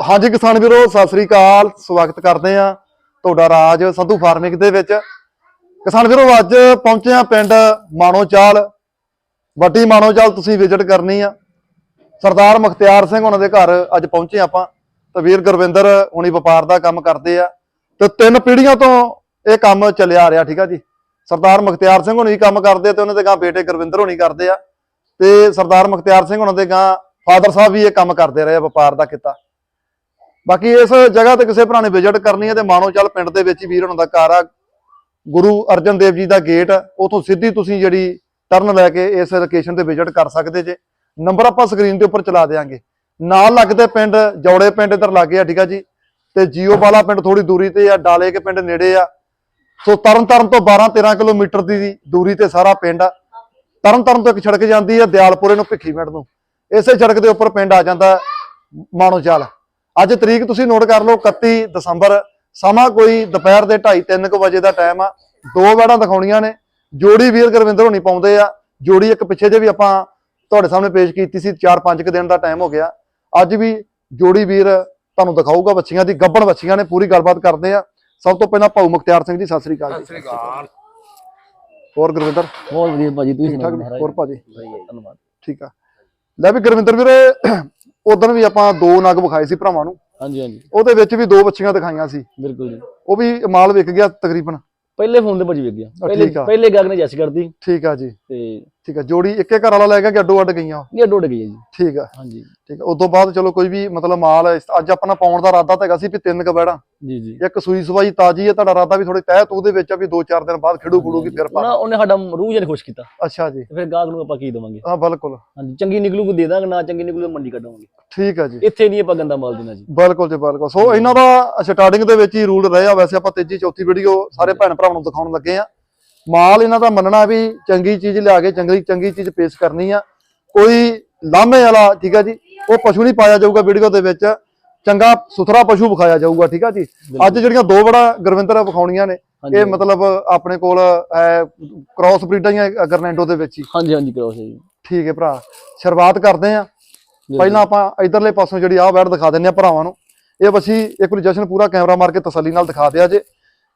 ਹਾਂਜੀ ਕਿਸਾਨ ਵੀਰੋ, ਸਤਿ ਸ੍ਰੀ ਅਕਾਲ। ਸਵਾਗਤ ਕਰਦੇ ਆ ਤੁਹਾਡਾ ਰਾਜ ਸੰਧੂ ਫਾਰਮਿੰਗ ਦੇ ਵਿੱਚ। ਕਿਸਾਨ ਵੀਰੋ, ਅੱਜ ਪਹੁੰਚੇ ਆ ਪਿੰਡ ਮਾਣੋਚਾਲ ਵੱਡੀ ਮਾਣੋਚਾਲ ਤੁਸੀਂ ਵਿਜ਼ਿਟ ਕਰਨੀ ਆ। ਸਰਦਾਰ ਮੁਖਤਿਆਰ ਸਿੰਘ ਉਹਨਾਂ ਦੇ ਘਰ ਅੱਜ ਪਹੁੰਚੇ ਆਪਾਂ। ਤੇ ਵੀਰ ਗੁਰਵਿੰਦਰ ਹੁਣੀ ਵਪਾਰ ਦਾ ਕੰਮ ਕਰਦੇ ਆ। ਤੇ ਤਿੰਨ ਪੀੜ੍ਹੀਆਂ ਤੋਂ ਇਹ ਕੰਮ ਚੱਲਿਆ ਆ ਰਿਹਾ, ਠੀਕ ਆ ਜੀ। ਸਰਦਾਰ ਮੁਖਤਿਆਰ ਸਿੰਘ ਹੁਣੀ ਕੰਮ ਕਰਦੇ ਤੇ ਉਹਨਾਂ ਦੇ ਗਾਂ ਬੇਟੇ ਗੁਰਵਿੰਦਰ ਹੁਣੀ ਕਰਦੇ ਆ। ਤੇ ਸਰਦਾਰ ਮੁਖਤਿਆਰ ਸਿੰਘ ਉਹਨਾਂ ਦੇ ਗਾਂ ਫਾਦਰ ਸਾਹਿਬ ਵੀ ਇਹ ਕੰਮ ਕਰਦੇ ਰਹੇ ਆ ਵਪਾਰ ਦਾ ਕੀਤਾ। ਬਾਕੀ ਇਸ ਜਗ੍ਹਾ ਤੇ ਕਿਸੇ ਭਰਾ ਨੇ ਵਿਜ਼ਿਟ ਕਰਨੀ ਹੈ ਤੇ ਮਾਨੋਚਲ ਪਿੰਡ ਦੇ ਵਿੱਚ ਹੀ ਵੀਰ ਉਹਨਾਂ ਦਾ ਘਰ ਆ। ਗੁਰੂ ਅਰਜਨ ਦੇਵ ਜੀ ਦਾ ਗੇਟ ਉਥੋਂ ਸਿੱਧੀ ਤੁਸੀਂ ਜਿਹੜੀ ਟਰਨ ਲੈ ਕੇ ਇਸ ਲੋਕੇਸ਼ਨ ਤੇ ਵਿਜ਼ਿਟ ਕਰ ਸਕਦੇ ਜੇ। ਨੰਬਰ ਆਪਾਂ ਸਕਰੀਨ ਦੇ ਉੱਪਰ ਚਲਾ ਦੇਾਂਗੇ ਨਾਲ ਲੱਗਦੇ ਪਿੰਡ, ਜੌੜੇ ਪਿੰਡ ਇਧਰ ਲੱਗੇ ਆ ਠੀਕ ਆ ਜੀ? ਤੇ ਜੀਓ ਵਾਲਾ ਪਿੰਡ ਥੋੜੀ ਦੂਰੀ ਤੇ ਆ, ਡਾਲੇ ਕੇ ਪਿੰਡ ਨੇੜੇ ਆ। ਸੋ ਤਰਨ ਤਾਰਨ ਤੋਂ 12 13 ਕਿਲੋਮੀਟਰ ਦੀ ਦੂਰੀ ਤੇ ਸਾਰਾ ਪਿੰਡ ਆ। ਤਰਨ ਤਾਰਨ ਤੋਂ ਇੱਕ ਸੜਕ ਜਾਂਦੀ ਆ, ਦਿਆਲਪੁਰੇ ਨੂੰ ਭਿੱਖੀ ਮਿੰਟ ਨੂੰ। ਇਸੇ ਸੜਕ ਦੇ ਉੱਪਰ ਪਿੰਡ ਆ ਜਾਂਦਾ ਮਾਣੋਚਾਲ ਅੱਜ ਤਰੀਕ ਤੁਸੀਂ ਨੋਟ ਕਰ ਲਓ 31 ਦਸੰਬਰ ਸਮਾਂ ਕੋਈ ਦੁਪਹਿਰ ਦੇ 2:30 3 ਵਜੇ ਦਾ ਟਾਈਮ ਆ। ਦੋ ਵੈੜਾਂ ਦਿਖਾਉਣੀਆਂ ਨੇ। ਜੋੜੀ ਵੀਰ ਗੁਰਵਿੰਦਰ ਹੋਣੀ ਪਾਉਂਦੇ ਆ। ਜੋੜੀ ਇੱਕ ਪਿੱਛੇ ਜੇ ਵੀ ਆਪਾਂ ਤੁਹਾਡੇ ਸਾਹਮਣੇ ਪੇਸ਼ ਕੀਤੀ ਸੀ 4-5 ਕੁ ਦਿਨ ਦਾ ਟਾਈਮ ਹੋ ਗਿਆ। ਅੱਜ ਵੀ ਜੋੜੀ ਵੀਰ ਤੁਹਾਨੂੰ ਦਿਖਾਊਗਾ ਬੱਚੀਆਂ ਦੀ ਗੱਬਣ ਬੱਚੀਆਂ ਨੇ ਪੂਰੀ ਗੱਲਬਾਤ ਕਰਦੇ ਆ। ਸਭ ਤੋਂ ਪਹਿਲਾਂ ਭਾਊ ਮੁਖਤਿਆਰ ਸਿੰਘ ਜੀ ਸਤਿ ਸ੍ਰੀ ਅਕਾਲ ਜੀ। ਹੋਰ ਗੁਰਵਿੰਦਰ? ਬਹੁਤ ਵਧੀਆ ਭਾਜੀ ਤੁਸੀਂ ਠੀਕ ਸੁਣਾਓ ਹੋਰ ਭਾਜੀ? ਧੰਨਵਾਦ ਠੀਕ ਆ। ਲੈ ਵੀ ਗੁਰਵਿੰਦਰ ਵੀਰੇ ਉਦੋਂ ਵੀ ਆਪਾਂ ਦੋ ਨਗ ਵਿਖਾਏ ਸੀ ਭਰਾਵਾਂ ਨੂੰ। ਹਾਂਜੀ ਹਾਂਜੀ। ਉਹਦੇ ਵਿੱਚ ਵੀ ਦੋ ਬੱਚੀਆਂ ਦਿਖਾਈਆਂ ਸੀ। ਬਿਲਕੁਲ ਜੀ। ਉਹ ਵੀ ਮਾਲ ਵਿਕ ਗਿਆ ਤਕਰੀਬਨ। ਪਹਿਲੇ ਫੋਨ ਤੇ ਭਾਜੀ ਵੇਖ ਗਿਆ। ਪਹਿਲੇ ਠੀਕ ਆ। ਪਹਿਲੇ ਗਾਗ ਨੇ ਜੱਸ ਕਰਦੀ। ਠੀਕ ਆ ਜੀ। ਤੇ ਠੀਕ ਆ ਜੋੜੀ ਇੱਕੇ ਘਰ ਵਾਲਾ ਲੈ ਗਿਆ ਕਿ ਅੱਡੋ ਅੱਡ ਗਈਆਂ? ਇਹ ਡੋੜ ਗਈ ਹੈ ਜੀ। ਠੀਕ ਆ। ਹਾਂਜੀ। ਠੀਕ ਆ ਉਦੋਂ ਬਾਅਦ ਚਲੋ ਕੋਈ ਵੀ ਮਤਲਬ ਮਾਲ ਅੱਜ ਆਪਣਾ ਪਾਉਣ ਦਾ ਇਰਾਦਾ ਤਾਂ ਹੈਗਾ ਸੀ ਵੀ ਤਿੰਨ ਕਬੈੜਾ ਜੀ ਜੀ। ਇੱਕ ਸੂਈ ਸਵਾਈ ਤਾਜੀ ਹੈ ਤੁਹਾਡਾ ਇਰਾਦਾ ਵੀ ਥੋੜੀ ਤਹਿ ਤੂੰ ਦੇ ਵਿੱਚ ਆ ਵੀ ਦੋ ਚਾਰ ਦਿਨ ਬਾਅਦ ਖਿੜੂ ਖੁੜੂਗੀ ਫਿਰ ਪਾ। ਉਹਨਾਂ ਉਹਨੇ ਸਾਡਾ ਰੂਹ ਜਨ ਖੁਸ਼ ਕੀਤਾ। ਅੱਛਾ ਜੀ। ਤੇ ਫਿਰ ਗਾਹਕ ਨੂੰ ਆਪਾਂ ਕੀ ਦੇਵਾਂਗੇ? ਹਾਂ ਬਿਲਕੁਲ। ਹਾਂਜੀ ਚੰਗੀ ਨਿਕਲੂਗੀ ਦੇ ਦਾਂਗੇ ਨਾ ਚੰਗੀ ਨਿਕਲੂ ਮੰਡੀ ਕੱਢਾਂਗੇ ਠੀਕ ਆ ਜੀ। ਇੱਥੇ ਨਹੀਂ ਆਪਾਂ ਗੰਦਾ ਮਾਲ ਦੇਣਾ ਜੀ। ਬਿਲਕੁਲ ਜੀ ਬਿਲਕੁਲ। ਸੋ ਇਹਨਾਂ ਦਾ ਸਟਾਰਟਿੰਗ ਦੇ ਵਿੱਚ ਹੀ ਰੂਲ ਰਹੇ। ਆ ਵੈਸੇ ਆਪਾਂ ਤੀਜੀ ਚੌਥੀ ਵੀਡੀਓ ਸਾਰੇ ਭੈਣ ਭਰਾਵਾਂ ਨੂੰ ਦਿਖਾਉਣ ਲੱਗੇ ਆ। ਮਾਲ ਇਹਨਾਂ ਦਾ ਮੰਨਣਾ ਵੀ ਚੰਗੀ ਚੀਜ਼ ਲਿਆ ਕੇ ਚੰਗੀ ਚੰਗੀ ਚੀਜ਼ ਪੇਸ਼ ਕਰਨੀ ਆ। ਕੋਈ ਲਾਮੇ ਵਾਲਾ ਠੀਕ ਆ ਜੀ ਉਹ ਪਸ਼ੂ ਨਹੀਂ ਪਾਇਆ ਜਾਊਗਾ ਵੀਡੀਓ ਦੇ ਵਿੱਚ। ਚੰਗਾ ਸੁਥਰਾ ਪਸ਼ੂ ਵਿਖਾਇਆ ਜਾਊਗਾ ਠੀਕ ਆ ਜੀ। ਅੱਜ ਜਿਹੜੀਆਂ ਦੋ ਬੜਾ ਗੁਰਵਿੰਦਰ ਵਿਖਾਉਣੀਆਂ ਨੇ ਇਹ ਮਤਲਬ ਆਪਣੇ ਕੋਲ ਕ੍ਰਾਸ ਬਰੀਡਾਂ ਹੀ ਗਰਨੈਂਡੋ ਦੇ ਵਿੱਚ ਹੀ। ਹਾਂਜੀ ਹਾਂਜੀ ਕਰੋ ਜੀ। ਠੀਕ ਹੈ ਭਰਾ ਸ਼ੁਰੂਆਤ ਕਰਦੇ ਆ ਪਹਿਲਾਂ ਆਪਾਂ ਇਧਰਲੇ ਪਾਸੋਂ ਜਿਹੜੀ ਆਹ ਵੈੜ ਦਿਖਾ ਦਿੰਨੇ ਆ ਭਰਾਵਾਂ ਨੂੰ। ਇਹ ਬੱਚੀ ਇੱਕ ਵਾਰੀ ਜਸ਼ਨ ਪੂਰਾ ਕੈਮਰਾ ਮਾਰ ਕੇ ਤਸੱਲੀ ਨਾਲ ਦਿਖਾ ਦਿਆ ਜੇ।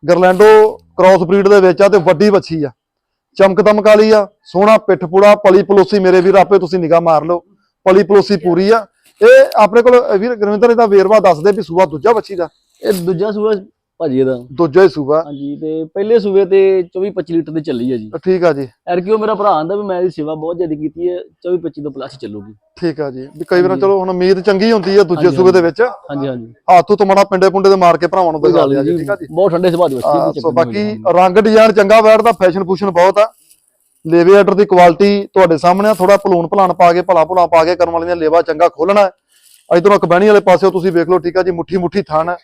ਗਰਲੈਂਡੋ ਕ੍ਰਾਸ ਬਰੀਡ ਦੇ ਵਿੱਚ ਆ ਤੇ ਵੱਡੀ ਬੱਚੀ ਆ। ਚਮਕ ਦਮਕ ਵਾਲੀ ਆ, ਸੋਹਣਾ ਪਿੱਠ ਪੂੜਾ, ਪਲੀ ਪਲੋਸੀ ਮੇਰੇ ਵੀਰ ਆਪੇ ਤੁਸੀਂ ਨਿਗਾਹ ਮਾਰ ਲਓ। ਪਲੀ ਪਲੋਸੀ ਪੂਰੀ ਆ। ਇਹ ਆਪਣੇ ਕੋਲ ਵੀਰ ਗੁਰਵਿੰਦਰ, ਇਹਦਾ ਵੇਰਵਾ ਦੱਸਦੇ ਵੀ ਸੂਆ ਦੂਜਾ ਬੱਚੀ ਦਾ। ਇਹ ਦੂਜਾ ਸੂਆ ਭਾਜੀ ਇਹਦਾ। ਦੂਜਾ ਹੀ ਸੂਆ ਹਾਂਜੀ ਤੇ ਪਹਿਲੇ ਸੂਏ ਤੇ 24 25 ਲੀਟਰ ਦੀ ਚੱਲੀ ਹੈ ਜੀ। ਠੀਕ ਆ ਜੀ। ਐਰਕਿਓ ਮੇਰਾ ਭਰਾ ਆਂਦਾ ਵੀ ਮੈਂ ਇਹਦੀ ਸੇਵਾ ਬਹੁਤ ਜ਼ਿਆਦਾ ਕੀਤੀ ਹੈ 24 25 ਤੋਂ ਪਲੱਸ ਚੱਲੂਗੀ। ਠੀਕ ਆ ਜੀ। ਵੀ ਕਈ ਵਾਰ ਚਲੋ ਹੁਣ ਉਮੀਦ ਚੰਗੀ ਹੁੰਦੀ ਆ ਦੂਜੇ ਸੂਬੇ ਦੇ ਵਿੱਚ। ਹਾਂਜੀ ਹਾਂਜੀ। ਹੱਥ ਤੋਂ ਮੜਾ ਪਿੰਡੇ ਪੁੰਡੇ ਦੇ ਮਾਰ ਕੇ ਭਰਾਵਾਂ ਨੂੰ ਦਿਖਾ ਨਹੀਂ ਜੀ ਠੀਕ ਆ ਜੀ। ਬਹੁਤ ਠੰਡੇ ਸੁਭਾਅ ਦੀ ਹਾਂ, ਹੈ, ਸੋ ਬਾਕੀ। ਰੰਗ ਡਿਜ਼ਾਈਨ ਚੰਗਾ ਬੈਠਦਾ ਫੈਸ਼ਨ ਫੂਸ਼ਨ ਬਹੁਤ ਆ। ਲੇਵੇ ਆਰਡਰ ਦੀ ਕੁਆਲਿਟੀ ਤੁਹਾਡੇ ਸਾਹਮਣੇ ਆ ਥੋੜਾ ਭਲੂਣ ਭਲਾਣ ਪਾ ਕੇ ਭਲਾ ਭੁਲਾ ਪਾ ਕੇ ਕਰਨ ਵਾਲੀਆਂ ਲੇਵਾ ਚੰਗਾ ਖੋਲਣਾ ਇਧਰੋਂ ਕਬੈਣੀ ਵਾਲੇ ਪਾਸਿਓ ਤੁਸੀਂ ਵੇਖ ਲਓ ਠੀਕ ਆ ਜੀ ਮੁੱਠੀ ਮੁੱਠੀ ਥਾਣ ਹੈ।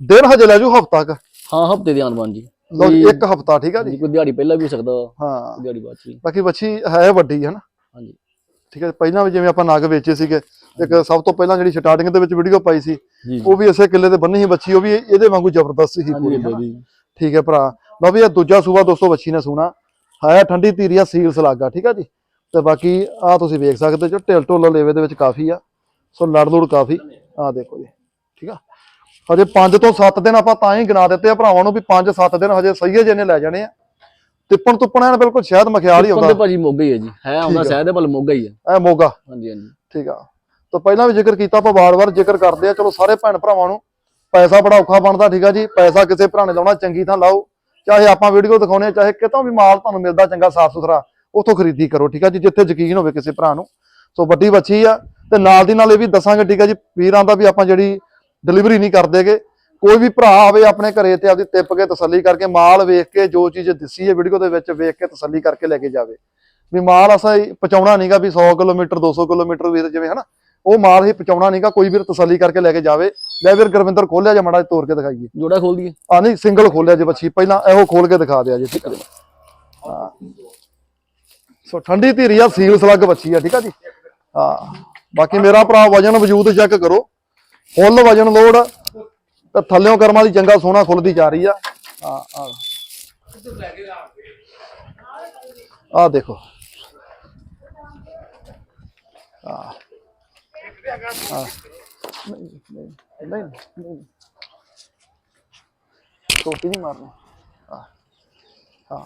ਦਿਨ ਹਜੇ ਲੈ ਜੂ ਹਫਤਾ ਕ। ਹਾਂ ਹਫ਼ਤੇ ਦੇ ਆਨਬਾਨ ਜੀ। ਕੋਈ- ਇੱਕ ਹਫਤਾ ਠੀਕ ਆ ਜੀ? ਕੋਈ ਦਿਹਾੜੀ ਪਹਿਲਾਂ ਵੀ ਹੋ ਸਕਦਾ। ਹਾਂ। ਦਿਹਾੜੀ ਬਾਅਦ ਚ ਵੀ। ਬਾਕੀ ਬੱਚੀ ਹੈ ਵੱਡੀ ਹੈ ਨਾ? ਹਾਂਜੀ। ਠੀਕ ਹੈ ਪਹਿਲਾਂ ਵੀ ਜਿਵੇਂ ਆਪਾਂ ਨਗ ਵੇਚੇ ਸੀਗੇ ਇੱਕ ਸਭ ਤੋਂ ਪਹਿਲਾਂ ਜਿਹੜੀ ਸਟਾਰਟਿੰਗ ਦੇ ਵਿੱਚ ਵੀਡੀਓ ਪਾਈ ਸੀ ਉਹ ਵੀ ਇਸੇ ਕਿੱਲੇ ਤੇ ਬੰਨੀ ਸੀ ਬੱਚੀ ਉਹ ਵੀ ਇਹਦੇ ਵਾਂਗੂ ਜ਼ਬਰਦਸਤ ਸੀ ਪੂਰੀ। ਠੀਕ ਹੈ ਭਰਾ। ਲਓ ਵੀ ਇਹ ਦੂਜਾ ਸੂਬਾ ਦੋਸਤੋ ਬੱਚੀ ਨੇ ਸੋਣਾ। ਹੈ ਠੰਡੀ ਧੀਰੀਆ ਸੀਲਸ ਲੱਗਾ ਠੀਕ ਆ ਜੀ? ਤੇ ਬਾਕੀ ਆ ਤੁਸੀਂ ਵੇਖ ਸਕਦੇ ਜੋ ਢਿਲ ਢੋਲ ਲੇਵੇ ਦੇ ਵਿੱਚ ਕਾਫੀ ਆ। ਸੋ ਲੜ ਲੁੜ ਕਾਫੀ। ਆ ਦੇਖੋ ਜੀ। ਹਜੇ 5 ਤੋਂ 7 ਦਿਨ ਆਪਾਂ ਤਾਂ ਹੀ ਗਿਣਾ ਦਿੱਤੇ ਆ ਭਰਾਵਾਂ ਨੂੰ ਵੀ 5-7 ਦਿਨ ਹਜੇ ਸਹੀ ਜਿਹੇ ਨੇ ਲੈ ਜਾਣੇ ਆ। ਤਿੱਪਣ ਤੁੱਪਣ ਐਨ ਬਿਲਕੁਲ ਸ਼ਾਇਦ ਮਖਿਆਲ ਹੀ ਆਉਂਦਾ। ਭਾਜੀ ਮੋਗਾ ਹੀ ਹੈ ਜੀ। ਹੈ ਆਉਂਦਾ। ਸ਼ਾਇਦ ਹੈ ਪਰ ਮੋਗਾ ਹੀ ਹੈ। ਐ ਮੋਗਾ। ਹਾਂਜੀ ਹਾਂਜੀ। ਠੀਕ ਆ। ਤਾਂ ਪਹਿਲਾਂ ਵੀ ਜ਼ਿਕਰ ਕੀਤਾ ਆਪਾਂ ਵਾਰ-ਵਾਰ ਜ਼ਿਕਰ ਕਰਦੇ ਆ। ਚਲੋ ਸਾਰੇ ਭੈਣ ਭਰਾਵਾਂ ਨੂੰ ਪੈਸਾ ਬੜਾ ਔਖਾ ਬਣਦਾ ਠੀਕ ਆ ਜੀ। ਪੈਸਾ ਕਿਸੇ ਭਰਾ ਨੇ ਲਾਉਣਾ ਚੰਗੀ ਥਾਂ ਲਾਓ। ਚਾਹੇ ਆਪਾਂ ਵੀਡੀਓ ਦਿਖਾਉਣੇ ਆ, ਚਾਹੇ ਕਿਤੋਂ ਵੀ ਮਾਲ ਤੁਹਾਨੂੰ ਮਿਲਦਾ ਚੰਗਾ ਸਾਫ਼ ਸੁਥਰਾ ਉਥੋਂ ਖਰੀਦੀ ਕਰੋ ਠੀਕ ਆ ਜੀ ਜਿੱਥੇ ਯਕੀਨ ਹੋਵੇ ਕਿਸੇ ਭਰਾ ਨੂੰ। ਸੋ ਵੱਡੀ ਬੱਚੀ ਆ। ਤੇ ਨਾਲ ਦੀ ਨਾਲ ਇਹ ਵੀ ਦੱਸਾਂਗੇ ਠੀਕ ਆ ਜੀ ਵੀਰਾਂ ਦਾ ਵੀ ਆਪਾਂ ਜਿਹੜੀ ਡਿਲੀਵਰੀ ਨਹੀਂ ਕਰਦੇਗੇ। ਕੋਈ ਵੀ ਭਰਾ ਆਵੇ ਆਪਣੇ ਘਰੇ ਤੇ ਆਪਦੀ ਟਿੱਪ ਕੇ ਤਸੱਲੀ ਕਰਕੇ ਮਾਲ ਵੇਖ ਕੇ ਜੋ ਚੀਜ਼ ਦਿਸੀ ਹੈ ਵੀਡੀਓ ਦੇ ਵਿੱਚ ਵੇਖ ਕੇ ਤਸੱਲੀ ਕਰਕੇ ਲੈ ਕੇ ਜਾਵੇ। ਵੀ ਮਾਲ ਅਸਾਂ ਪਹੁੰਚਾਉਣਾ ਨਹੀਂਗਾ ਵੀ 100 ਕਿਲੋਮੀਟਰ 200 ਕਿਲੋਮੀਟਰ ਵੀਰ ਜਿਵੇਂ ਹਨਾ ਉਹ ਮਾਲ ਹੀ ਪਹੁੰਚਾਉਣਾ ਨਹੀਂਗਾ ਕੋਈ ਵੀਰ ਤਸੱਲੀ ਕਰਕੇ ਲੈ ਕੇ ਜਾਵੇ। ਲੈ ਵੀਰ ਗੁਰਵਿੰਦਰ ਖੋਲਿਆ ਜਾਂ ਮੜਾ ਤੋੜ ਕੇ ਦਿਖਾਈਏ। ਜੋੜਾ ਖੋਲ ਦਈਏ। ਆ ਨਹੀਂ ਸਿੰਗਲ ਖੋਲਿਆ ਜੇ ਬੱਚੀ ਪਹਿਲਾਂ ਇਹੋ ਖੋਲ ਕੇ ਦਿਖਾ ਦਿਆ ਜੀ ਠੀਕ ਹੈ ਹਾਂ। ਸੋ ਠੰਡੀ ਧੀਰੀ ਆ ਸੀਲ ਸਲੱਗ ਬੱਚੀ ਆ ਠੀਕ ਆ ਜੀ। ਹਾਂ। ਬਾਕੀ ਮੇਰਾ ਭਰਾ ਵਜਨ ਵਜੂਦ ਚੈੱਕ ਕਰੋ। ਫੁੱਲ ਵਜਨ ਲੋਡ ਤੇ ਥੱਲਿਓਂ ਕਰਮਾਂ ਦੀ ਚੰਗਾ ਸੋਹਣਾ ਖੁੱਲਦੀ ਜਾ ਰਹੀ ਆ। ਆ ਆ ਦੇਖੋ। ਆ ਨਹੀਂ ਨਹੀਂ ਟੋਪੀ ਨਹੀਂ ਮਾਰਨੀ। ਹਾਂ। ਹਾਂ।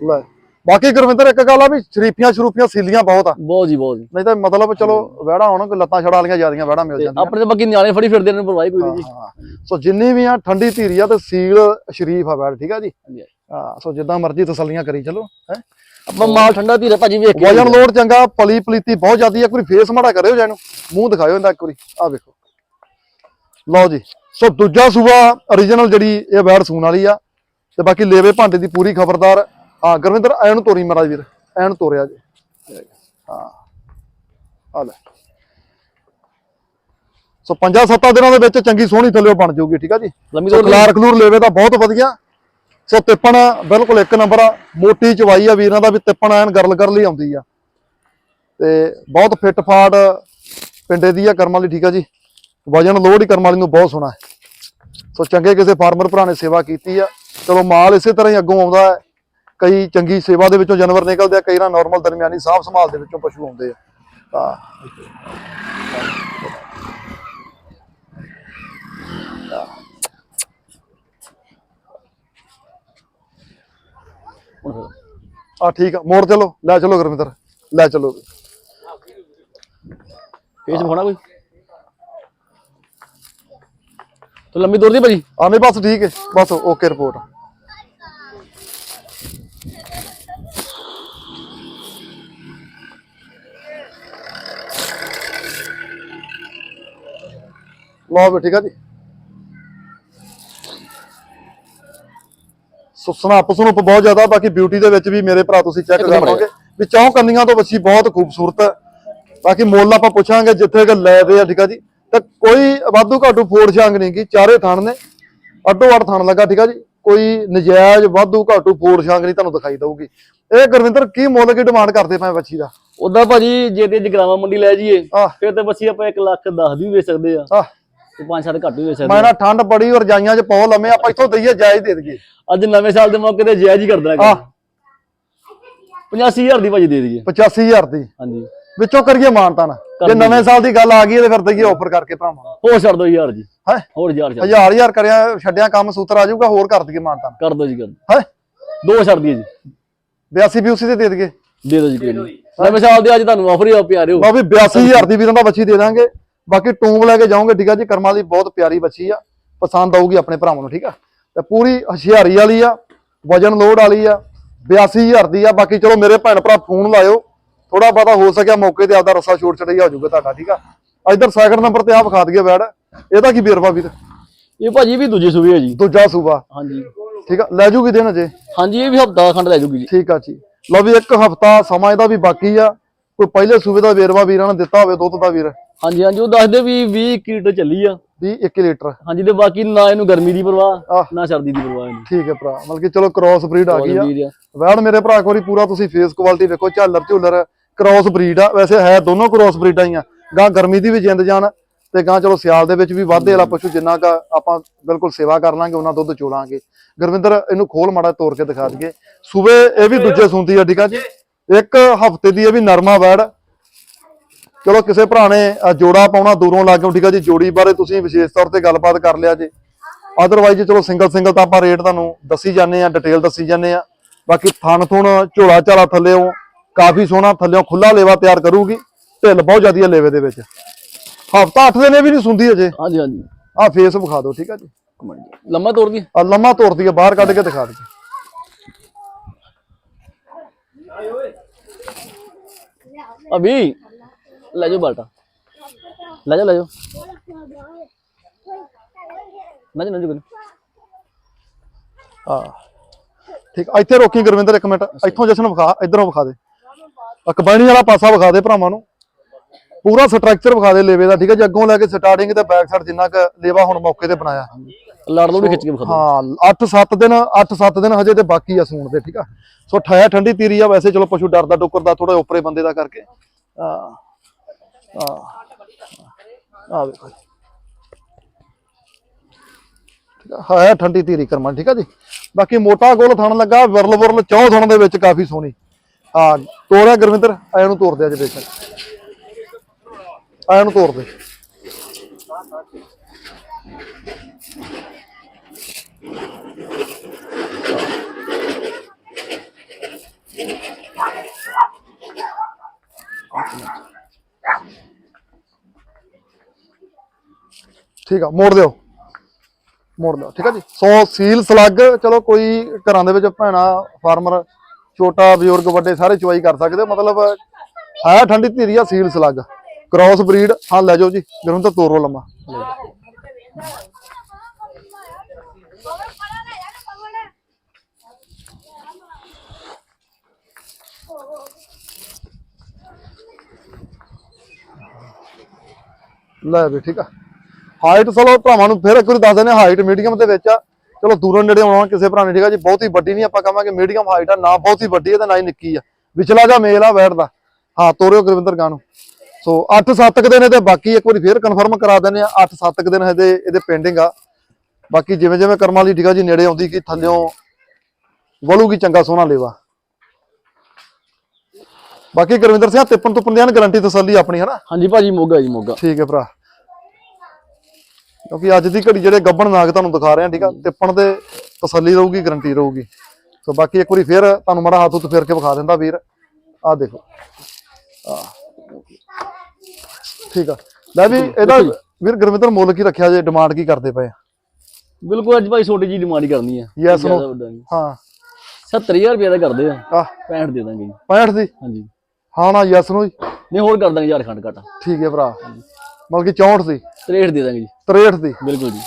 ਲੈ। ਬਾਕੀ ਗੁਰਵਿੰਦਰ ਇੱਕ ਗੱਲ ਆ ਵੀ ਸ਼ਰੀਫੀਆਂ ਸ਼ਰੂਫੀਆਂ ਸੀਲੀਆਂ ਬਹੁਤ ਆ। ਬਹੁਤ ਜੀ ਬਹੁਤ ਜੀ। ਨਹੀਂ ਤਾਂ ਮਤਲਬ ਚਲੋ ਵਿਹੜਾ ਹੋਣ ਕੋਈ ਲੱਤਾਂ ਛੜਾ ਵਾਲੀਆਂ ਜਿਆਦੀਆਂ ਵਿਹੜਾ ਮਿਲ ਜਾਂਦੀਆਂ। ਆਪਣੇ ਤਾਂ ਬਾਕੀ ਨਿਆਣੇ ਫੜੀ ਫਿਰਦੇ ਨੇ ਪਰਵਾਹੀ ਕੋਈ ਨਹੀਂ ਜੀ। ਹਾਂ ਸੋ ਜਿੰਨੀ ਵੀ ਆ ਠੰਡੀ ਧੀਰੀ ਆ ਤੇ ਸੀਲ ਸ਼ਰੀਫ ਆ ਬੈਠ ਠੀਕ ਆ ਜੀ। ਹਾਂ ਸੋ ਜਿੱਦਾਂ ਮਰਜ਼ੀ ਤਸੱਲੀਆਂ ਕਰੀ ਚਲੋ ਹੈ? ਆਪਾਂ ਮਾਲ ਠੰਡਾ ਧੀਰੇ ਭਾਜੀ ਵੇਖ ਕੇ ਵਜਨ ਲੋਡ ਚੰਗਾ ਪਲੀ ਪਲੀਤੀ ਬਹੁਤ ਜ਼ਿਆਦੀ ਆ। ਵਾਰੀ ਫੇਸ ਮਾੜਾ ਕਰਿਓ ਜੈਨੂੰ ਮੂੰਹ ਦਿਖਾਇਓ ਇਹਦਾ ਇੱਕ ਵਾਰੀ। ਆ ਵੇਖੋ। ਲਓ ਜੀ। ਸੋ ਦੂਜਾ ਸੂਆ origignal ਜਿਹੜੀ ਇਹ ਬੈੜ ਸੂਣ ਵਾਲੀ ਆ। ਤੇ ਬਾਕੀ ਲੇਵੇ ਭਾਂਡੇ ਦੀ ਪੂਰੀ ਖਬਰਦਾਰ ਹਾਂ ਗੁਰਵਿੰਦਰ ਐਨ ਨੂੰ ਤੋਰੀ ਮਹਾਰਾਜ ਵੀਰ ਐਨ ਤੋਰਿਆ ਜੀ। ਹਾਂ। ਆ ਲੈ। ਸੋ ਪੰਜਾਂ ਸੱਤਾਂ ਦਿਨਾਂ ਦੇ ਵਿੱਚ ਚੰਗੀ ਸੋਹਣੀ ਥੱਲੇ ਬਣ ਜਾਊਗੀ ਠੀਕ ਆ ਜੀ? ਲੰਮੀ ਸੋ ਕਲਾਰ ਕਲੂਰ ਲੇਵੇ ਦਾ ਬਹੁਤ ਵਧੀਆ। ਸੋ ਤਿੱਪਣ ਬਿਲਕੁਲ ਇੱਕ ਨੰਬਰ ਆ। ਮੋਟੀ ਚਵਾਈ ਆ ਵੀਰਾਂ ਦਾ ਵੀ ਤਿੱਪਣ ਐਨ ਗਰਲ ਗਰਲ ਹੀ ਆਉਂਦੀ ਆ। ਤੇ ਬਹੁਤ ਫਿੱਟ ਫਾਟ ਪਿੰਡੇ ਦੀ ਆ ਕਰਮ ਵਾਲੀ ਠੀਕ ਆ ਜੀ? ਵਜਨ ਲੋਡ ਹੀ ਕਰਮ ਵਾਲੀ ਨੂੰ ਬਹੁਤ ਸੋਹਣਾ ਹੈ। ਸੋ ਚੰਗੇ ਕਿਸੇ ਫਾਰਮਰ ਭਰਾ ਨੇ ਸੇਵਾ ਕੀਤੀ ਆ। ਚਲੋ ਮਾਲ ਇਸੇ ਤਰ੍ਹਾਂ ਹੀ ਅੱਗੋਂ ਆਉਂਦਾ ਹੈ। ਕਈ ਚੰਗੀ ਸੇਵਾ ਦੇ ਵਿੱਚੋਂ ਜਾਨਵਰ ਨਿਕਲਦੇ ਆ ਕਈ ਨਾ ਨਾਰਮਲ ਦਰਮਿਆਨੀ ਸਾਫ਼ ਸੰਭਾਲ ਦੇ ਵਿੱਚੋਂ ਪਸ਼ੂ ਆਉਂਦੇ ਆ। ਤਾਂ ਆ ਠੀਕ ਆ ਮੋੜ ਚਲੋ ਲੈ ਚਲੋ ਗੁਰਮਿੰਦਰ ਲੈ ਚਲੋ। ਫੇਸ ਵਿਖਾਉਣਾ ਕੋਈ? ਤੇ ਲੰਮੀ ਤੋਰ ਦੀ ਭਾਜੀ? ਆ ਨਹੀਂ ਬਸ ਠੀਕ ਹੈ ਬਸ ਓਕੇ ਰਿਪੋਰਟ। ਲਓ ਵੀ ਠੀਕ ਆ ਜੀ। ਸੁਸਨਾ ਆਪਸਨੂੰ ਬਹੁਤ ਜ਼ਿਆਦਾ ਬਾਕੀ ਬਿਊਟੀ ਦੇ ਵਿੱਚ ਵੀ ਮੇਰੇ ਭਰਾ ਤੁਸੀਂ ਚੈੱਕ ਕਰ ਲਓਗੇ ਵੀ ਚੌਂ ਕੰਨੀਆਂ ਤੋਂ ਬੱਚੀ ਬਹੁਤ ਖੂਬਸੂਰਤ ਹੈ। ਬਾਕੀ ਮੁੱਲ ਆਪਾਂ ਪੁੱਛਾਂਗੇ ਜਿੱਥੇ ਕਿ ਲੈ ਦੇ ਆ ਠੀਕ ਆ ਜੀ। ਤਾਂ ਕੋਈ ਵਾਧੂ ਘਾਟੂ ਫੋੜ ਛਾਂਗ ਨਹੀਂ ਕੀ ਚਾਰੇ ਥਣ ਨੇ। ਅੱਡੋ ਅੱਡ ਥਣ ਲੱਗਾ ਠੀਕ ਆ ਜੀ। ਕੋਈ ਨਜਾਇਜ਼ ਵਾਧੂ ਘਾਟੂ ਫੋੜ ਛਾਂਗ ਨਹੀਂ ਤੁਹਾਨੂੰ ਦਿਖਾਈ ਦਊਗੀ। ਇਹ ਗੁਰਵਿੰਦਰ ਕੀ ਮੁੱਲ ਕੀ ਡਿਮਾਂਡ ਕਰਦੇ ਪਏ ਬੱਚੀ ਦਾ? ਉਦਾਂ ਭਾਜੀ ਜੇ ਤੇ ਜਗਰਾਵਾ ਮੰਡੀ ਲੈ ਜਾਈਏ ਫਿਰ ਤੇ ਬੱਚੀ ਆਪਾਂ 1 ਲੱਖ 10 ਦੀ ਵੀ ਵੇਚ ਸਕਦੇ ਆ। ਆਹ ਤੇ 5-7 ਘੱਟ ਵੀ ਵੇਚ ਸਕਦੇ ਮੈਂ ਨਾ ਠੰਡ ਬੜੀ ਔਰ ਰਜਾਈਆਂ 'ਚ ਪੌ ਲੰਮੇ ਆਪਾਂ ਇੱਥੋਂ ਦਈਏ ਜਾਇਜ਼ ਦੇ ਦਈਏ। ਅੱਜ ਨਵੇਂ ਸਾਲ ਦੇ ਮੌਕੇ ਤੇ ਜਾਇਜ਼ ਹੀ ਕਰਦਾ ਆਹ। 85000 ਦੀ ਭਾਜੀ ਦੇ ਦਈਏ। 85000 ਦੀ। ਹਾਂਜੀ। ਵਿੱਚੋਂ ਕਰੀਏ ਮਾਨਤਾ ਨਾ ਜੇ ਨਵੇਂ ਸਾਲ ਦੀ ਗੱਲ ਆ ਗਈ ਹੈ ਤੇ ਫਿਰ ਦਈਏ ਆਫਰ ਕਰਕੇ ਭਰਾਵਾਂ ਹੋਰ ਛੱਡ ਦੋ ਯਾਰ ਜੀ। ਹੈ? ਹੋਰ ਯਾਰ ਛੱਡ ਹਜ਼ਾਰ ਹਜ਼ਾਰ ਕਰਿਆ ਛੱਡਿਆ ਕੰਮ ਸੂਤਰ ਆ ਜਾਊਗਾ ਹੋਰ ਕਰ ਦਈਏ ਮਾਨਤਾ ਕਰ ਦੋ ਜੀ ਕਰ। ਹੈ? ਦੋ ਛੱਡ ਦਈਏ ਜੀ। 82 ਬਿਊਸੀ ਦੇ ਦੇ ਦਈਏ। ਦੇ ਦੋ ਜੀ ਕੋਈ ਨਹੀਂ। ਨਵੇਂ ਸਾਲ ਦੇ ਅੱਜ ਤੁਹਾਨੂੰ ਆਫਰ ਹੀ ਆ ਪਿਆਰਿਓ। ਲਓ ਵੀ 82000 ਦੀ ਵੀਰਾਂ ਦਾ ਬੱਚੀ ਦੇ ਦਾਂਗੇ। ਬਾਕੀ ਟੂਮ ਲੈ ਕੇ ਜਾਓਗੇ ਠੀਕ ਆ ਜੀ? ਕਰਮਾਂ ਦੀ ਬਹੁਤ ਪਿਆਰੀ ਬੱਚੀ ਆ। ਪਸੰਦ ਆਊਗੀ ਆਪਣੇ ਭਰਾਵਾਂ ਨੂੰ ਠੀਕ ਆ? ਤੇ ਪੂਰੀ ਹੁਸ਼ਿਆਰੀ ਵਾਲੀ ਆ ਵਜਨ ਲੋਡ ਵਾਲੀ ਆ 82000 ਦੀ ਆ। ਬਾਕੀ ਚਲੋ ਮੇਰੇ ਭੈਣ ਭਰਾ ਫੋਨ ਲਾਇਓ। ਥੋੜਾ ਬਹੁਤਾ ਹੋ ਸਕਿਆ ਮੌਕੇ ਤੇ ਆਪਦਾ ਰਸਾ ਛੋੜ ਚੜਾਈ ਹੋ ਜਾਊਗਾ ਤੁਹਾਡਾ ਠੀਕ ਆ? ਇਧਰ ਸੈਕਿੰਡ ਨੰਬਰ ਤੇ ਆ ਵਿਖਾ ਦਈਏ ਬੈੜ ਇਹਦਾ ਕੀ ਬੇਰਵਾ ਵੀਰ? ਇਹ ਭਾਜੀ ਵੀ ਦੂਜੀ ਸੂਬੀ ਹੈ ਜੀ। ਦੂਜਾ ਸੂਬਾ। ਹਾਂਜੀ। ਠੀਕ ਆ ਲੈ ਜੂਗੀ ਦਿਨ ਅਜੇ? ਹਾਂਜੀ ਇਹ ਵੀ ਹਫਤਾ ਖੰਡ ਲੈ ਜੂਗੀ ਜੀ। ਠੀਕ ਆ ਜੀ। ਲਓ ਵੀ ਇੱਕ ਹਫਤਾ ਸਮਾਂ ਇਹਦਾ ਵੀ ਬਾਕੀ ਆ। ਕੋਈ ਪਹਿਲੇ ਸੂਬੇ ਦਾ ਵੇਰਵਾ ਵੀਰਾਂ ਨੇ ਦਿੱਤਾ ਹੋਵੇ ਦੁੱਧ ਦਾ ਵੀਰ। ਹਾਂਜੀ ਹਾਂਜੀ ਉਹ ਦੱਸਦੇ ਵੀ 20 ਕਿਲੋ ਚੱਲੀ ਆ। 20 1 ਲੀਟਰ। ਹਾਂਜੀ ਤੇ ਬਾਕੀ ਨਾ ਇਹਨੂੰ ਗਰਮੀ ਦੀ ਪਰਵਾਹ। ਨਾ ਸਰਦੀ ਦੀ ਪਰਵਾਹ ਇਹਨੂੰ। ਠੀਕ ਹੈ ਭਰਾ ਮਤਲਬ ਕਿ ਚਲੋ ਕ੍ਰਾਸ ਬਰੀਡ ਆ ਗਈ ਆ। ਵੈਣ ਮੇਰੇ ਭਰਾ ਕੋਲ ਪੂਰਾ ਤੁਸੀਂ ਫੇਸ ਕੁਆਲਿਟੀ ਵੇਖੋ ਝਾਲਰ ਝੂਲਰ ਕ੍ਰਾਸ ਬਰੀਡ ਆ। ਵੈਸੇ ਹੈ ਦੋਨੋਂ ਕ੍ਰਾਸ ਬਰੀਡਾਂ ਹੀ ਆ। ਗਾਂ ਗਰਮੀ ਦੀ ਵੀ ਜਿੰਦ ਜਾਨ ਤੇ ਗਾਂ ਚਲੋ ਸਿਆਲ ਦੇ ਵਿੱਚ ਵੀ ਵਾਧੇ ਵਾਲਾ ਪਸ਼ੂ ਜਿੰਨਾ ਕਾ ਆਪਾਂ ਬਿਲਕੁਲ ਸੇਵਾ ਕਰ ਲਾਂਗੇ ਉਹਨਾਂ ਦੁੱਧ ਚੋਲਾਂਗੇ। ਗੁਰਵਿੰਦਰ ਇਹਨੂੰ ਖੋਲ ਮਾੜਾ ਤੋੜ ਕੇ ਦਿਖਾ ਦਈਏ। ਸੂਬੇ ਇਹ ਵੀ ਦੂਜੇ ਸੁੰਦੀ ਆ ਠੀਕ ਆ ਜੀ? ਇੱਕ ਹਫ਼ਤੇ ਦੀ ਇਹ ਵੀ ਨਰਮਾ ਵੈੜ। ਚਲੋ ਕਿਸੇ ਭਰਾ ਨੇ ਜੋੜਾ ਪਾਉਣਾ ਦੂਰੋਂ ਲੱਗਿਓ ਠੀਕ ਆ ਜੀ ਜੋੜੀ ਬਾਰੇ ਤੁਸੀਂ ਵਿਸ਼ੇਸ਼ ਤੌਰ ਤੇ ਗੱਲਬਾਤ ਕਰ ਲਿਆ ਜੀ। ਅਦਰਵਾਈਜ਼ ਚਲੋ ਸਿੰਗਲ ਸਿੰਗਲ ਤਾਂ ਆਪਾਂ ਰੇਟ ਤੁਹਾਨੂੰ ਦੱਸੀ ਜਾਂਦੇ ਆ ਡਿਟੇਲ ਦੱਸੀ ਜਾਂਦੇ ਆ ਬਾਕੀ ਥਣ ਥੁਣ ਝੋਲਾ ਝਾਲਾ ਥੱਲੇੋਂ ਕਾਫੀ ਸੋਹਣਾ ਥੱਲੇੋਂ ਖੁੱਲਾ ਲੇਵਾ ਤਿਆਰ ਕਰੂਗੀ ਢਿੱਲ ਬਹੁਤ ਜ਼ਿਆਦੀ ਆ ਲੇਵੇ ਦੇ ਵਿੱਚ। ਹਫਤਾ 8 ਦਿਨ ਇਹ ਵੀ ਨਹੀਂ ਸੁੰਦੀ ਅਜੇ। ਹਾਂਜੀ ਹਾਂਜੀ। ਆ ਫੇਸ ਵਿਖਾ ਦਿਓ ਠੀਕ ਆ ਜੀ। ਲੰਮਾ ਤੋੜ ਦੀ ਆ ਲੰਮਾ ਤੋੜਦੀ ਆ ਬਾਹਰ ਕੱਢ ਕੇ ਦਿਖਾ ਦਈਏ ਅਭੀ ਲੈ ਜਾਓ ਬਾਲਟਾ। ਲੈ ਜਾਓ ਲੈ ਜਾਓ। ਨਾ ਜੀ ਨਾ ਜੀ ਆ ਠੀਕ ਆ, ਇੱਥੇ ਰੋਕੀ ਗੁਰਵਿੰਦਰ ਇੱਕ ਮਿੰਟ। ਇੱਥੋਂ ਜਸ਼ਨ ਵਿਖਾ ਇਧਰੋਂ ਵਿਖਾ ਦੇ। ਆ ਵਾਲਾ ਪਾਸਾ ਵਿਖਾ ਦੇ ਭਰਾਵਾਂ ਨੂੰ। ਪੂਰਾ ਸਟਰਕਚਰ ਵਿਖਾ ਦੇ ਲੇਵੇ ਦਾ ਠੀਕ ਹੈ ਜੀ? ਅੱਗੋਂ ਲੈ ਕੇ ਸਟਾਰਟਿੰਗ ਤੇ ਬੈਕ ਸਾਈਡ ਜਿੰਨਾ ਕ ਲੇਵਾ ਹੁਣ ਮੌਕੇ ਤੇ ਬਣਾਇਆ। ਲੜ ਲੋੜੀ ਖਿੱਚ ਕੇ ਵਿਖਾ ਹਾਂ 8-7 ਦਿਨ 8-7 ਦਿਨ ਹਜੇ ਤੇ ਬਾਕੀ ਆ ਸੂਣ ਦੇ ਠੀਕ ਆ? ਸੋ ਠਾਇਆ ਠੰਡੀ ਤੀਰੀ ਆ ਵੈਸੇ ਚਲੋ ਪਸ਼ੂ ਡਰਦਾ ਟੋਕਰਦਾ ਥੋੜਾ ਉੱਪਰੇ ਬੰਦੇ ਦਾ ਕਰਕੇ। ਆ ਆ ਆ ਵੇਖੋ ਜੀ। ਠੀਕ ਆ ਹੈ ਠੰਡੀ ਤੀਰੀ ਕਰਮਾ ਠੀਕ ਆ ਜੀ? ਬਾਕੀ ਮੋਟਾ ਗੋਲ ਥਣ ਲੱਗਾ ਵਿਰਲ ਵਿਰਲ ਚੌ ਥਣ ਦੇ ਵਿੱਚ ਕਾਫੀ ਸੋਹਣੀ। ਹਾਂ ਤੋੜਿਆ ਗੁਰਵਿੰਦਰ ਆਇਆ ਨੂੰ ਤੋੜ ਦੇ ਅੱਜ ਬੇਸ਼ੱਕ। ਆਇਆ ਨੂੰ ਤੋੜ ਦੇ। ਠੀਕ ਆ, ਮੋੜ ਦਿਓ। ਮੋੜ ਦਿਓ, ਠੀਕ ਆ ਜੀ। ਸੋ ਸੀਲ ਸਲੱਗ, ਚਲੋ ਕੋਈ ਘਰਾਂ ਦੇ ਵਿੱਚ ਭੈਣਾ, ਫਾਰਮਰ, ਛੋਟਾ, ਬਜ਼ੁਰਗ, ਵੱਡੇ, ਸਾਰੇ ਚੁਆਈ ਕਰ ਸਕਦੇ ਮਤਲਬ ਹੈ ਠੰਡੀ ਧੀਰੀ ਆ ਸੀਲ ਸਲੱਗ। ਕ੍ਰਾਸ ਬਰੀਡ ਹਾਂ, ਲੈ ਜਾਓ ਜੀ। ਗਰਮ ਤਾਂ ਤੋਰੋ ਲੰਮਾ। ਲੈ ਵੀ, ਠੀਕ ਆ। ਹਾਈਟ ਚਲੋ ਭਰਾਵਾਂ ਨੂੰ ਫਿਰ ਇੱਕ ਵਾਰੀ ਦੱਸ ਦਿੰਦੇ ਹਾਈਟ ਮੀਡੀਅਮ ਦੇ ਵਿੱਚ ਆ। ਚਲੋ ਦੂਰੋਂ ਨੇੜੇ ਆਉਣਾ, ਕਿਸੇ ਭਰਾ ਨੇ, ਠੀਕ ਆ ਜੀ। ਬਹੁਤੀ ਵੱਡੀ ਨਹੀਂ ਆਪਾਂ ਕਹਾਂਗੇ ਮੀਡੀਅਮ ਹਾਈਟ ਆ, ਨਾ ਬਹੁਤੀ ਵੱਡੀ ਆ ਤੇ ਨਾ ਹੀ ਨਿੱਕੀ ਆ। ਵਿਚਲਾ ਜਾ ਮੇਲ ਆ ਬੈਠਦਾ ਹਾਂ, ਤੋਰਿਓ ਗੁਰਵਿੰਦਰ ਗਾਂ ਨੂੰ। ਸੋ 8-7 ਦਿਨ ਇਹਦੇ ਬਾਕੀ ਇੱਕ ਵਾਰੀ ਫੇਰ ਕਨਫਰਮ ਕਰਾ ਦਿੰਦੇ ਆ 8-7 ਦਿਨ ਇਹਦੇ ਇਹਦੇ ਪੈਂਡਿੰਗ ਆ। ਬਾਕੀ ਜਿਵੇਂ ਜਿਵੇਂ ਕਰਮਾਂ ਵਾਲੀ ਆ ਜੀ ਨੇੜੇ ਆਉਂਦੀ ਕਿ ਥੱਲਿਓਂ ਵਲੂਗੀ ਚੰਗਾ ਸੋਹਣਾ ਲੇਵਾ। ਬਾਕੀ ਗੁਰਵਿੰਦਰ ਸਿੰਘ ਤਿੱਪਣ ਤੁੱਪਣ ਦੀ ਗਾਰੰਟੀ ਤਸੱਲੀ ਆਪਣੀ ਹੈ ਨਾ ਹਾਂਜੀ ਭਾਜੀ ਮੋਗਾ ਜੀ ਮੋਗਾ। ਠੀਕ ਹੈ ਭਰਾ। ਕਿਉਂਕਿ ਅੱਜ ਦੀ ਘੜੀ ਜਿਹੜੇ ਗੱਬਣ ਨਾਗ ਤੁਹਾਨੂੰ ਦਿਖਾ ਰਹੇ ਆ ਠੀਕ ਆ? ਟਿੱਪਣ ਦੇ ਤਸੱਲੀ ਰਹੂਗੀ ਗਰੰਟੀ ਰਹੂਗੀ। ਸੋ ਬਾਕੀ ਇੱਕ ਵਾਰੀ ਫੇਰ ਤੁਹਾਨੂੰ ਮਾੜਾ ਹੱਥ ਉੱਤ ਫੇਰ ਕੇ ਵਿਖਾ ਦਿੰਦਾ ਵੀਰ। ਆਹ ਦੇਖੋ। ਆਹ। ਠੀਕ ਆ। ਲੈ ਵੀ ਇਹਦਾ ਵੀਰ ਗੁਰਵਿੰਦਰ ਮੁੱਲ ਕੀ ਰੱਖਿਆ ਜੇ? ਡਿਮਾਂਡ ਕੀ ਕਰਦੇ ਪਏ ਆ? ਬਿਲਕੁਲ ਅੱਜ ਭਾਈ ਛੋਟੀ ਜੀ ਡਿਮਾਂਡ ਕਰਨੀ ਆ. ਵੱਡਾ ਨਹੀਂ। ਹਾਂ। 70000 ਰੁਪਏ ਦਾ ਕਰਦੇ ਆ। ਆਹ। 65 ਦੇ ਦਾਂਗੇ। ਜੀ 65 ਦੀ? ਹਾਂਜੀ। ਹਾਂ ਨਾ ਯੈਸ ਨੂੰ ਜੀ। ਨਹੀਂ ਹੋਰ ਕਰ ਦਾਂਗੇ ਝਾਰਖੰਡ ਘਟਾ। ਠੀਕ ਹੈ ਭਰਾ। ਮਤਲਬ ਕਿ 64 ਦੀ। 63 ਦੇ ਦਾਂਗੇ ਜੀ। 63 ਦੀ। ਬਿਲਕੁਲ ਜੀ।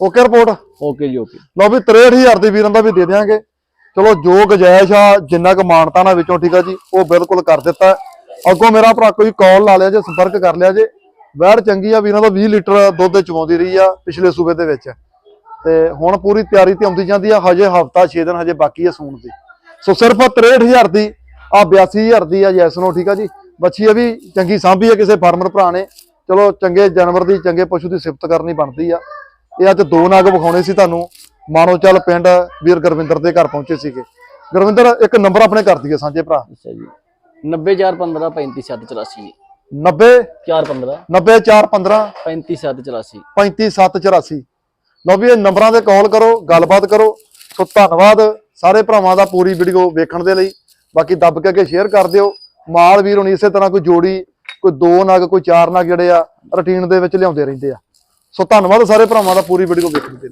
ਓਕੇ ਰਿਪੋਰਟ ਓਕੇ ਜੀ ਓਕੇ ਲਓ ਵੀ 63000 ਦੇ ਵੀਰਾਂ ਦਾ ਵੀ ਦੇ ਦਿਆਂਗੇ। ਚਲੋ ਜੋ ਗੁਜਾਇਸ਼ ਆ ਜਿੰਨਾ ਕੁ ਮਾਨਤਾ ਨਾ ਵਿੱਚੋਂ ਠੀਕ ਆ ਜੀ ਉਹ ਬਿਲਕੁਲ ਕਰ ਦਿੱਤਾ। ਅੱਗੋਂ ਮੇਰਾ ਭਰਾ ਕੋਈ ਕਾਲ ਲਾ ਲਿਆ ਜੇ, ਸੰਪਰਕ ਕਰ ਲਿਆ ਜੇ। ਵੈੜ ਚੰਗੀ ਆ, ਵੀਰਾਂ ਦਾ 20 ਲੀਟਰ ਦੁੱਧ ਚਵਾਉਂਦੀ ਰਹੀ ਆ ਪਿਛਲੇ ਸੂਬੇ ਦੇ ਵਿੱਚ। ਤੇ ਹੁਣ ਪੂਰੀ ਤਿਆਰੀ ਤੇ ਆਉਂਦੀ ਜਾਂਦੀ ਆ, ਹਜੇ ਹਫਤਾ 6 ਦਿਨ ਹਜੇ ਬਾਕੀ ਆ ਸੂਣ ਦੀ। ਸੋ ਸਿਰਫ 63000 ਦੀ, ਆ 82000 ਦੀ ਆ ਜੈਸ ਨੂੰ ਠੀਕ ਆ ਜੀ। ਬੱਚੀ ਇਹ ਵੀ ਚੰਗੀ ਸਾਂਭੀ ਆ, ਕਿਸੇ ਫਾਰਮਰ ਭਰਾ ਨੇ। ਚਲੋ, ਚੰਗੇ ਜਾਨਵਰ ਦੀ, ਚੰਗੇ ਪਸ਼ੂ ਦੀ ਸਿਫਤ ਕਰਨੀ ਬਣਦੀ ਆ। ਇਹ ਅੱਜ ਦੋ ਨਗ ਵਿਖਾਉਣੇ ਸੀ ਤੁਹਾਨੂੰ। ਮਾਨੋ ਚੱਲ ਪਿੰਡ ਵੀਰ ਗੁਰਵਿੰਦਰ ਦੇ ਘਰ ਪਹੁੰਚੇ ਸੀਗੇ। ਗੁਰਵਿੰਦਰ, ਇੱਕ ਨੰਬਰ ਆਪਣੇ ਕਰ ਦਈਏ ਸਾਂਝੇ ਭਰਾ। ਅੱਛਾ ਜੀ। 90415 35784 90 415 90415 35784 35784 ਲਓ ਵੀ ਇਹ ਨੰਬਰਾਂ ਤੇ ਕਾਲ ਕਰੋ ਗੱਲਬਾਤ ਕਰੋ ਸੋ ਧੰਨਵਾਦ ਸਾਰੇ ਭਰਾਵਾਂ ਦਾ ਪੂਰੀ ਵੀਡੀਓ ਵੇਖਣ ਦੇ ਲਈ ਬਾਕੀ ਦੱਬ ਕੇ ਅੱਗੇ ਸ਼ੇਅਰ ਕਰ ਦਿਓ ਮਾਲ ਵੀਰ ਹੁਣ ਇਸੇ ਤਰ੍ਹਾਂ ਕੋਈ ਜੋੜੀ ਕੋਈ ਦੋ ਨਗ ਕੋਈ ਚਾਰ ਨਗ ਜਿਹੜੇ ਆ ਰੁਟੀਨ ਦੇ ਵਿੱਚ ਲਿਆਉਂਦੇ ਰਹਿੰਦੇ ਆ ਸੋ ਧੰਨਵਾਦ ਸਾਰੇ ਭਰਾਵਾਂ ਦਾ ਪੂਰੀ ਵੀਡੀਓ ਵੇਖਣ ਦੇ ਲਈ